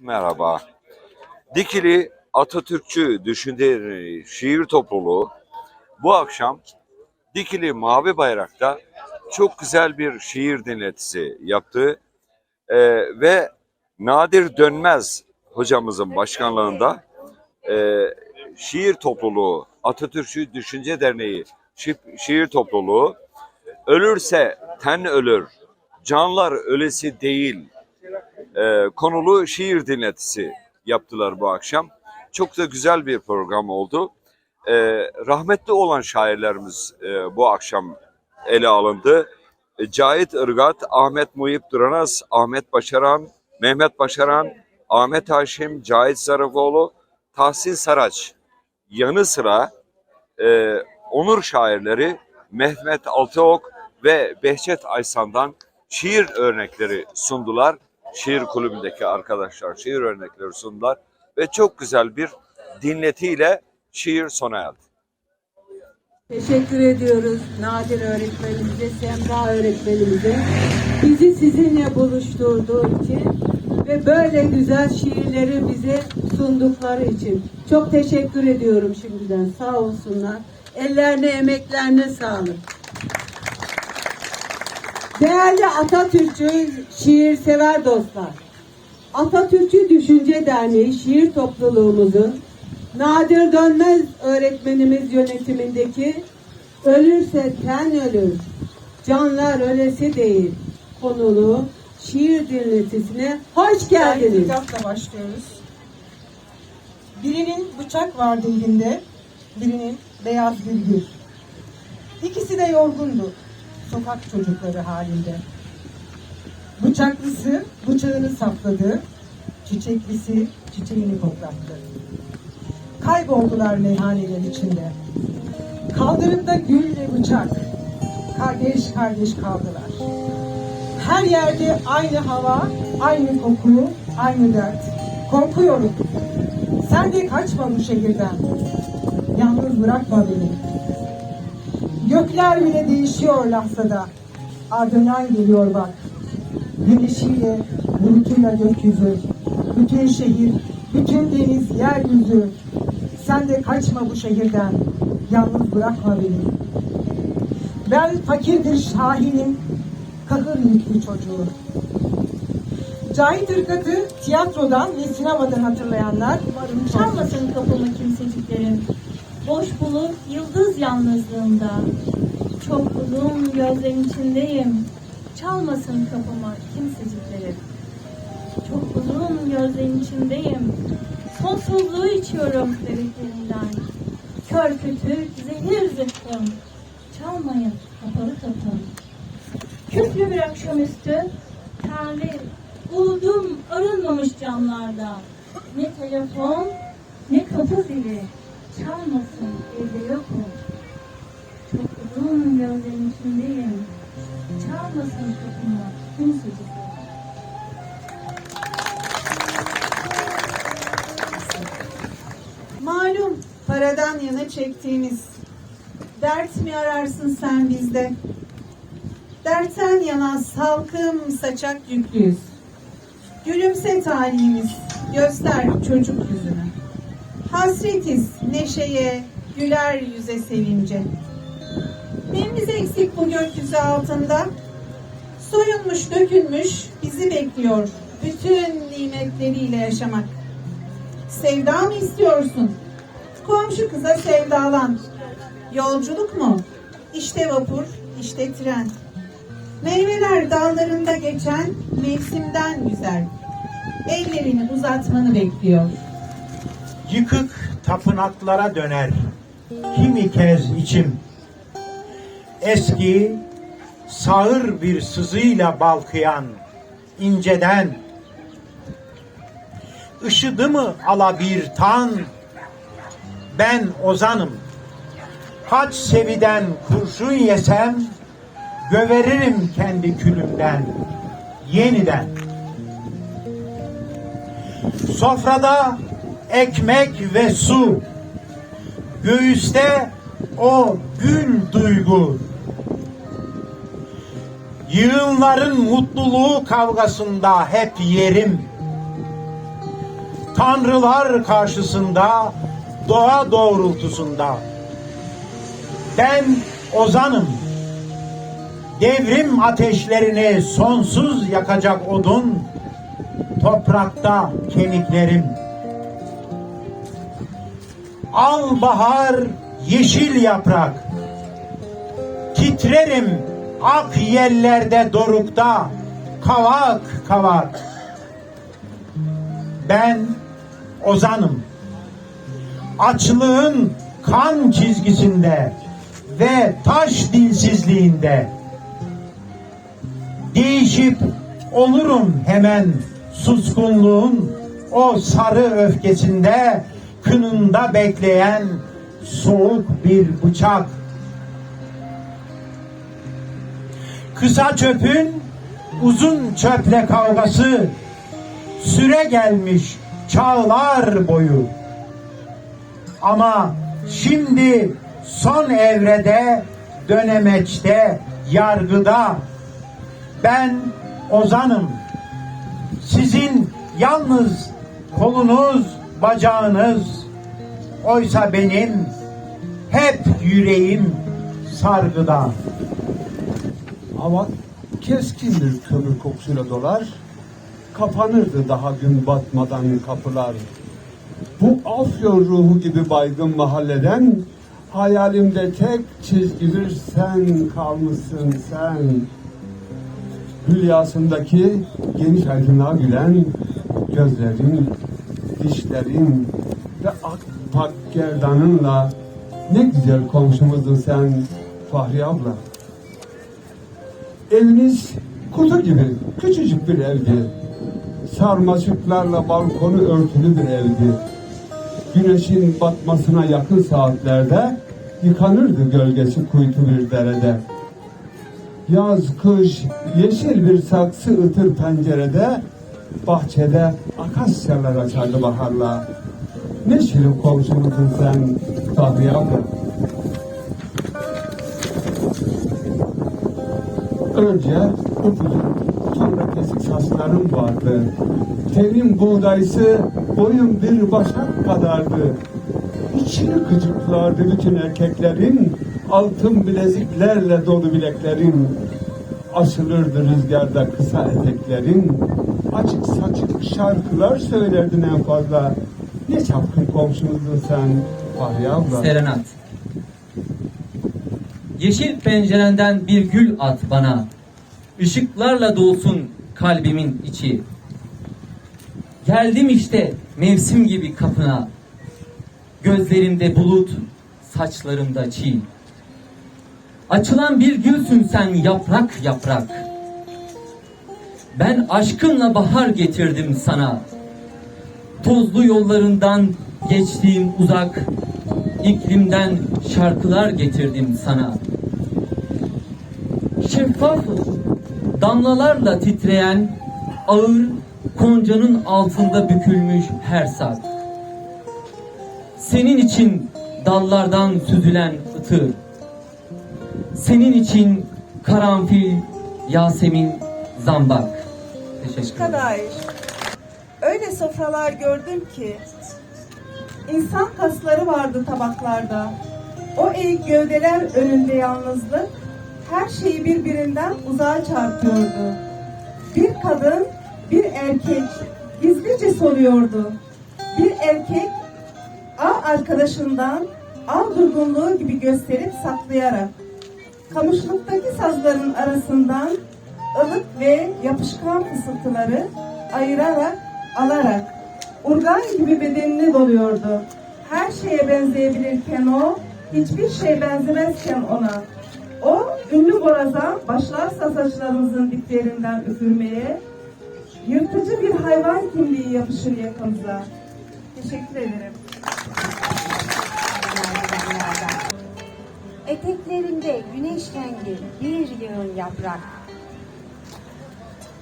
Merhaba. Dikili Atatürkçü Düşünce Şiir Topluluğu bu akşam Dikili Mavi Bayrak'ta çok güzel bir şiir dinletisi yaptı. Ee, ve Nadir Dönmez hocamızın başkanlığında e, şiir topluluğu, Atatürkçü Düşünce Derneği şi- şiir topluluğu ölürse ten ölür, canlar ölesi değil e, konulu şiir dinletisi yaptılar bu akşam. Çok da güzel bir program oldu. E, rahmetli olan şairlerimiz e, bu akşam ele alındı. E, Cahit Irgat, Ahmet Muhip Duranaz, Ahmet Başaran, Mehmet Başaran, Ahmet Haşim, Cahit Zarafoğlu, Tahsin Saraç yanı sıra e, onur şairleri Mehmet Altıok ve Behçet Aysan'dan şiir örnekleri sundular. Şiir kulübündeki arkadaşlar şiir örnekleri sundular ve çok güzel bir dinletiyle şiir sona erdi. Teşekkür ediyoruz Nadir öğretmenimize, Semra öğretmenimize. Bizi sizinle buluşturduğu için ve böyle güzel şiirleri bize sundukları için. Çok teşekkür ediyorum şimdiden. Sağ olsunlar. Ellerine, emeklerine sağlık. Değerli Atatürkçü şiir sever dostlar. Atatürkçü Düşünce Derneği şiir topluluğumuzun Nadir Dönmez öğretmenimiz yönetimindeki Ölürse ten ölür, canlar ölesi değil konulu şiir dinletisine hoş geldiniz. Kitapla başlıyoruz. Birinin bıçak vardı elinde, birinin beyaz bir gül. İkisi de yorgundu, sokak çocukları halinde. Bıçaklısı bıçağını sapladı, çiçeklisi çiçeğini koklattı. Kayboldular meyhaneler içinde. Kaldırımda gül ve bıçak, kardeş kardeş kaldılar. Her yerde aynı hava, aynı koku, aynı dert. Korkuyorum. Sen de kaçma bu şehirden. Yalnız bırakma beni. Gökler bile değişiyor lahzada. Ardından geliyor bak. Güneşiyle, bulutuyla gökyüzü. Bütün şehir, bütün deniz, yeryüzü. Sen de kaçma bu şehirden. Yalnız bırakma beni. Ben fakir bir şahinim, kahır yüklü çocuğu. Cahit Irgat'ı tiyatrodan ve sinemadan hatırlayanlar umarım Çalmasın kapımı kimseciklerim. Boş bulur yıldız yalnızlığında. Çok uzun gözlerin içindeyim. Çalmasın kapımı kimseciklerim. Çok uzun gözlerin içindeyim. Sonsuzluğu içiyorum bebeklerinden. Kör kütük, zehir zıkkım. Çalmayın kapalı kapım. Küflü bir akşamüstü, terli, buldum arınmamış camlarda. Ne telefon, ne kapı zili, çalmasın evde yokum. Çok uzun gözlerin içindeyim, çalmasın kapımı kimsecik. Malum paradan yana çektiğimiz dert mi ararsın sen bizde? Dertten yana salkım saçak yüklüyüz. Gülümse talihimiz, göster çocuk yüzünü. Hasretiz neşeye, güler yüze sevince. Neyimiz eksik bu gökyüzü altında? Soyunmuş, dökülmüş bizi bekliyor bütün nimetleriyle yaşamak. Sevda mı istiyorsun? Komşu kıza sevdalan. Yolculuk mu? İşte vapur, işte tren. Meyveler dallarında geçen mevsimden güzel. Ellerini uzatmanı bekliyor. Yıkık tapınaklara döner kimi kez içim. Eski sağır bir sızıyla balkıyan inceden ışıdı mı ala bir tan ben ozanım. Kaç seviden kurşun yesem göveririm kendi külümden yeniden. Sofrada ekmek ve su. Göğüste o gül duygu. Yığınların mutluluğu kavgasında hep yerim. tanrılar karşısında, doğa doğrultusunda. Ben ozanım. Devrim ateşlerini sonsuz yakacak odun, toprakta kemiklerim. Al bahar, yeşil yaprak. Titrerim ak yellerde dorukta, kavak kavak. Ben ozanım. Açlığın kan çizgisinde ve taş dilsizliğinde değişip olurum hemen suskunluğun o sarı öfkesinde kınında bekleyen soğuk bir bıçak. Kısa çöpün uzun çöple kavgası süre gelmiş çağlar boyu. Ama şimdi son evrede, dönemeçte, yargıda ben ozanım. Sizin yalnız kolunuz, bacağınız. Oysa benim hep yüreğim sargıda. Hava keskindir kömür kokusuyla dolar. Kapanırdı daha gün batmadan kapılar. Bu afyon ruhu gibi baygın mahalleden hayalimde tek çizgidir sen kalmışsın sen. Hülyasındaki geniş aydınlığa gülen gözlerin, dişlerin ve akpak gerdanınla ne güzel komşumuzdun sen Fahri abla. Eviniz kutu gibi küçücük bir evdi. Sarmaşıklarla balkonu örtülü bir evdi. Güneşin batmasına yakın saatlerde yıkanırdı gölgesi kuytu bir derede. Yaz, kış, yeşil bir saksı ıtır pencerede, bahçede akasyalar açardı baharla. Ne şirin komşumuzdun sen Fahriye abla. Önce upuzun, sonra kesik saçlarım vardı. Tenin buğdaysı boyun bir başak kadardı. İçini gıcıklardı bütün erkeklerin, altın bileziklerle dolu bileklerin. Asılırdı rüzgarda kısa eteklerin, açık saçık şarkılar söylerdin en fazla. Ne çapkın komşumuzdun sen Fahriye abla. Serenat. Yeşil pencerenden bir gül at bana. Işıklarla dolsun kalbimin içi. Geldim işte mevsim gibi kapına. Gözlerimde bulut, saçlarımda çiğ. Açılan bir gülsün sen yaprak yaprak. Ben aşkımla bahar getirdim sana. Tozlu yollarından geçtiğim uzak, iklimden şarkılar getirdim sana. Şeffaf damlalarla titreyen ağır koncanın altında bükülmüş her sak. Senin için dallardan süzülen ıtır. Senin için karanfil, yasemin, zambak. Teşekkür ederim. Öyle sofralar gördüm ki insan kasları vardı tabaklarda. O eğik gövdeler önünde yalnızlık her şeyi birbirinden uzağa çarpıyordu. Bir kadın, bir erkek gizlice soruyordu. Bir erkek av arkadaşından av durgunluğu gibi gösterip saklayarak kamışlıktaki sazların arasından ılık ve yapışkan fısıltıları ayırarak, alarak urgan gibi bedenini doluyordu. Her şeye benzeyebilirken o, hiçbir şey benzemezken ona. O, ünlü borazan başlarsa saçlarımızın diplerinden üfürmeye, yırtıcı bir hayvan kimliği yapışır yakamıza. Teşekkür ederim. Eteklerinde güneş rengi bir yığın yaprak.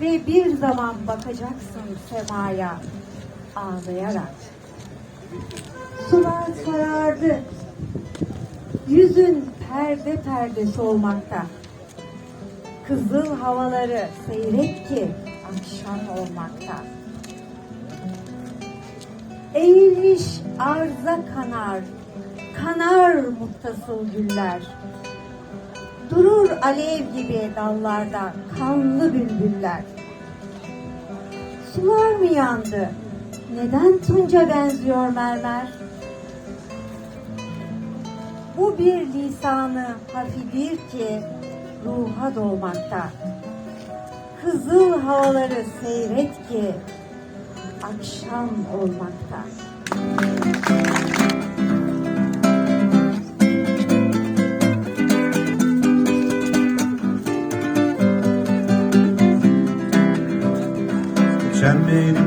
Ve bir zaman bakacaksın semaya ağlayarak. Sular sarardı. Yüzün perde perde solmakta. Kızıl havaları seyrek ki akşam olmakta. Eğilmiş arza kanar, kanar muttasıl güller. Durur alev gibi dallarda kanlı bülbüller. Sular mı yandı? Neden tunca benziyor mermer? Bu bir lisanı hafidir ki ruha dolmakta. Kızıl havaları seyret ki akşam olmakta. Perşembe